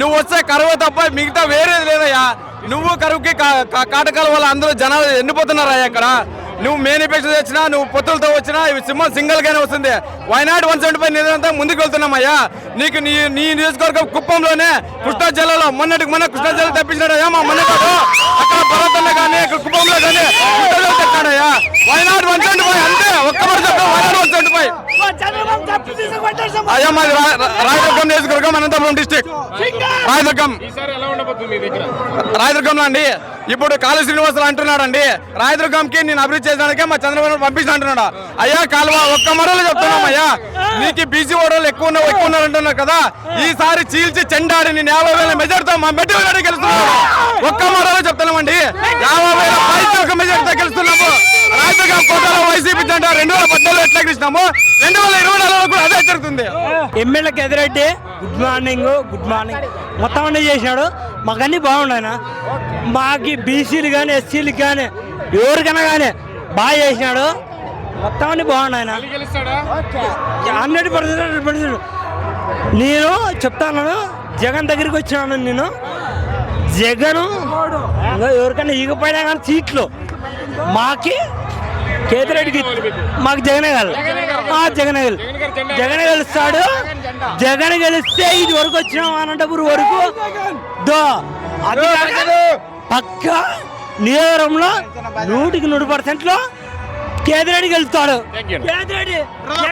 నువ్వు వస్తే కరువు తప్ప మిగతా వేరేది లేదయ్యా. నువ్వు కరువుకి కాటకాల వల్ల అందరూ జనాలు ఎండిపోతున్నారయ్యా ఇక్కడ. నువ్వు మేనిఫెస్టో తెచ్చినా నువ్వు పొత్తులతో వచ్చినా ఇవి సింహం సింగిల్ గానే వస్తుంది వైనాడు వన్ సెవెంటీ ఫైవ్ నిరంతరం ముందుకు వెళ్తున్నామయ్యా? నీకు నీ నీ నియోజకవర్గం కుప్పంలోనే కృష్ణా జిల్లాలో మొన్నటికి మొన్న కృష్ణా జిల్లా తెప్పించినాడయ్యా మా మొన్నటాడు అక్కడ భరతంలో కానీ ఇక్కడ కుప్పంలో కానీ తెచ్చాడయ్యా. వైనాడు వన్ సెవెంటీ ఫైవ్ అంతే ఒక్క వైనాడు వన్ సెవెంటీ ఫైవ్ అయ్యా మాది రా- రా- రాయదుర్గం అనంతపురం డిస్టిక్ రాయదుర్గం. రాయదుర్గంలో అండి ఇప్పుడు కాళీ శ్రీనివాసరావు అంటున్నాడు అండి రాయదుర్గంకి నేను అభివృద్ధి చేసడానికే మా చంద్రబాబు పంపించిన అంటున్నాడు అయ్యా కాలువ ఒక్క మరలు చెప్తున్నాం అయ్యా. నీకు బీసీ ఓడలు ఎక్కువ ఉన్నారు ఎక్కువ ఉన్నారు కదా. ఈసారి చీల్చి చెండాడి నేను యాభై వేల మెజార్టీతో మా మెట్టి వేలాడి గెలుస్తున్నాము ఒక్క మరలు చెప్తున్నామండి. యాభై వేల పైకి ఒక మెజార్టీతో గెలుస్తున్నాము. రాయదుర్గం కోటలో వైసీపీ జెండా రెండు వేల పద్నాలుగు ఎట్లా గెలిచినాము రెండు వేల ఇరవై నాలుగులో కూడా అదే జరుగుతుంది. ఎమ్మెల్యే ఎదురెడ్డి గుడ్ మార్నింగ్ గుడ్ మార్నింగ్ మొత్తం అన్నీ చేసినాడు మాకు అన్నీ. బాగున్నాయన మాకి బీసీలు కానీ ఎస్సీలు కానీ ఎవరికైనా కానీ బాగా చేసినాడు. మొత్తం అన్నీ బాగున్నాయన హండ్రెడ్ పర్సెంట్ నేను చెప్తాను జగన్ దగ్గరికి వచ్చినాను నేను. జగన్ ఎవరికైనా ఈగపోయినా కానీ సీట్లు. మాకి కేతిరెడ్డికి మాకు జగనే కాదు. జగనే కాదు. జగన్ గెలుస్తాడు. జగన్ గెలిస్తే ఇది వరకు వచ్చినాం అనంతపురం వరకు దో అది పక్క నియోజకవర్గంలో నూటికి నూరు పర్సెంట్లో కేతిరెడ్డి గెలుస్తాడు. కేతిరెడ్డి